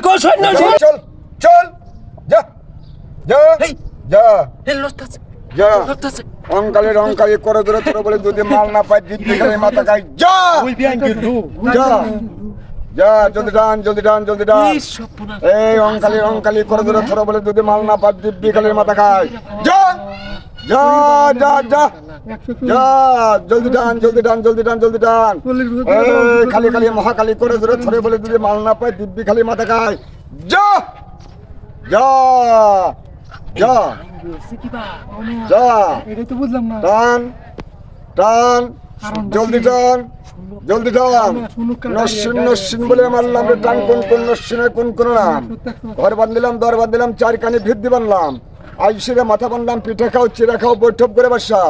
কো চল চল যা অঙ্কালি করে ধরে তোর বলে যদি মাল না পাই দিব্যি খালি মাথা খাই যা! যা যা জলদি ডান জলদি ডান জলদি ডান। এই সপনা এই অঙ্কালি অঙ্কালি করে ধরে তোর বলে যদি মাল না পাই দিব্যি খালি মাথা খাই যা! যা যা যা যা। জলদি ডান জলদি ডান জলদি ডান জলদি ডান খালি খালি মহাকালী করে বলে যদি মাল না পাই দিব্যি খালি মাথা খাই যা যা যা। যা। তো বুঝলাম না। টান টান জলদি টান জলদি টান। নস্যিন নস্যিন বলে মারলাম টান কোন কোন কোন কোন নাম? ঘর বাঁধলাম দর বাঁধলাম চার কানে ভিত্তি বানলাম। আইসিরে মাথা বানলাম পিঠে খাও চিরা খাও বৈঠক করে বাসা।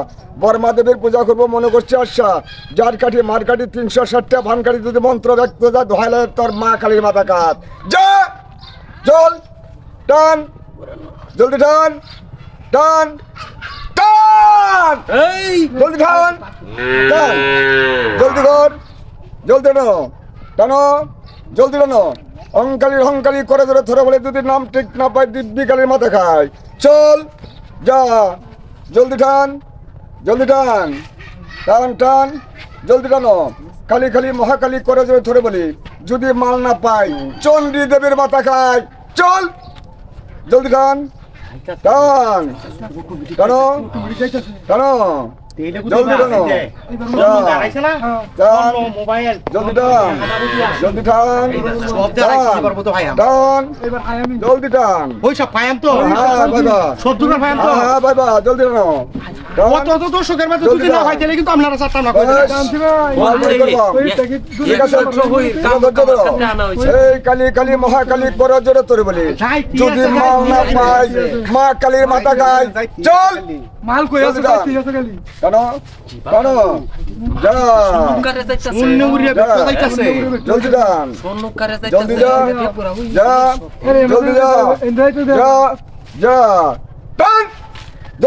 বর্মা দেবীর পূজা করব মনে করছে আশা। যার কাঠি মার কাঠি তিনশো ষাটটা ভান কাঠি যদি মন্ত্র ব্যক্ত যা তোর মা কালীর মাথা কাত। যা! চল টান! জলদি টান! টান! টান! এই! জলদি টান! টান! জলদি কর! জলদি টানো! টানো! জলদি টানো! অঙ্কালি অঙ্কালি করে ধরে ধরে বলে যদি নাম ঠিক না পাই, দিব্যি কালির মাথা খায়। চল, যা। জলদি টান জলদি টান। টান টান, জলদি টানো। খালি খালি মহাকালি করে ধরে ধরে বলি, যদি মাল না পাই চন্ডী দেবীর মাথা খায়। চল, জলদি টান। টান। টানো টানো। জলদি টানো। জলদি টান। অত অত দর্শকের মধ্যে যদি না হয় তাহলে কিন্তু আপনারা চারটা না করে এই কালি কালি মহাকালী পর জোরে তোরে বলি। যদি মাল না পাই মা কালীর মাথা গায়। চল! মাল কই আছে কালি। কেন কেন জলদি যা। জলদি যা। যা।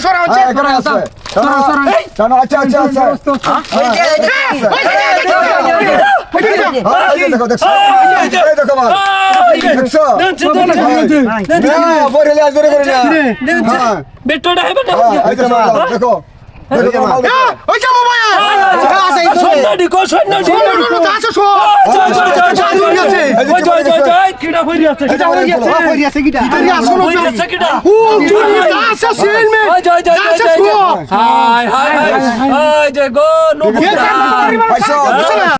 সরা হচ্ছে এখানে আছে সরা সরা জানো আচ্ছা আচ্ছা আচ্ছা দেখো দেখো দেখো মাল দেখছ না পরে লাজ করে করে না বেটটা হবে না দেখো কিটা হাই হাই হাই হাই যে গো নো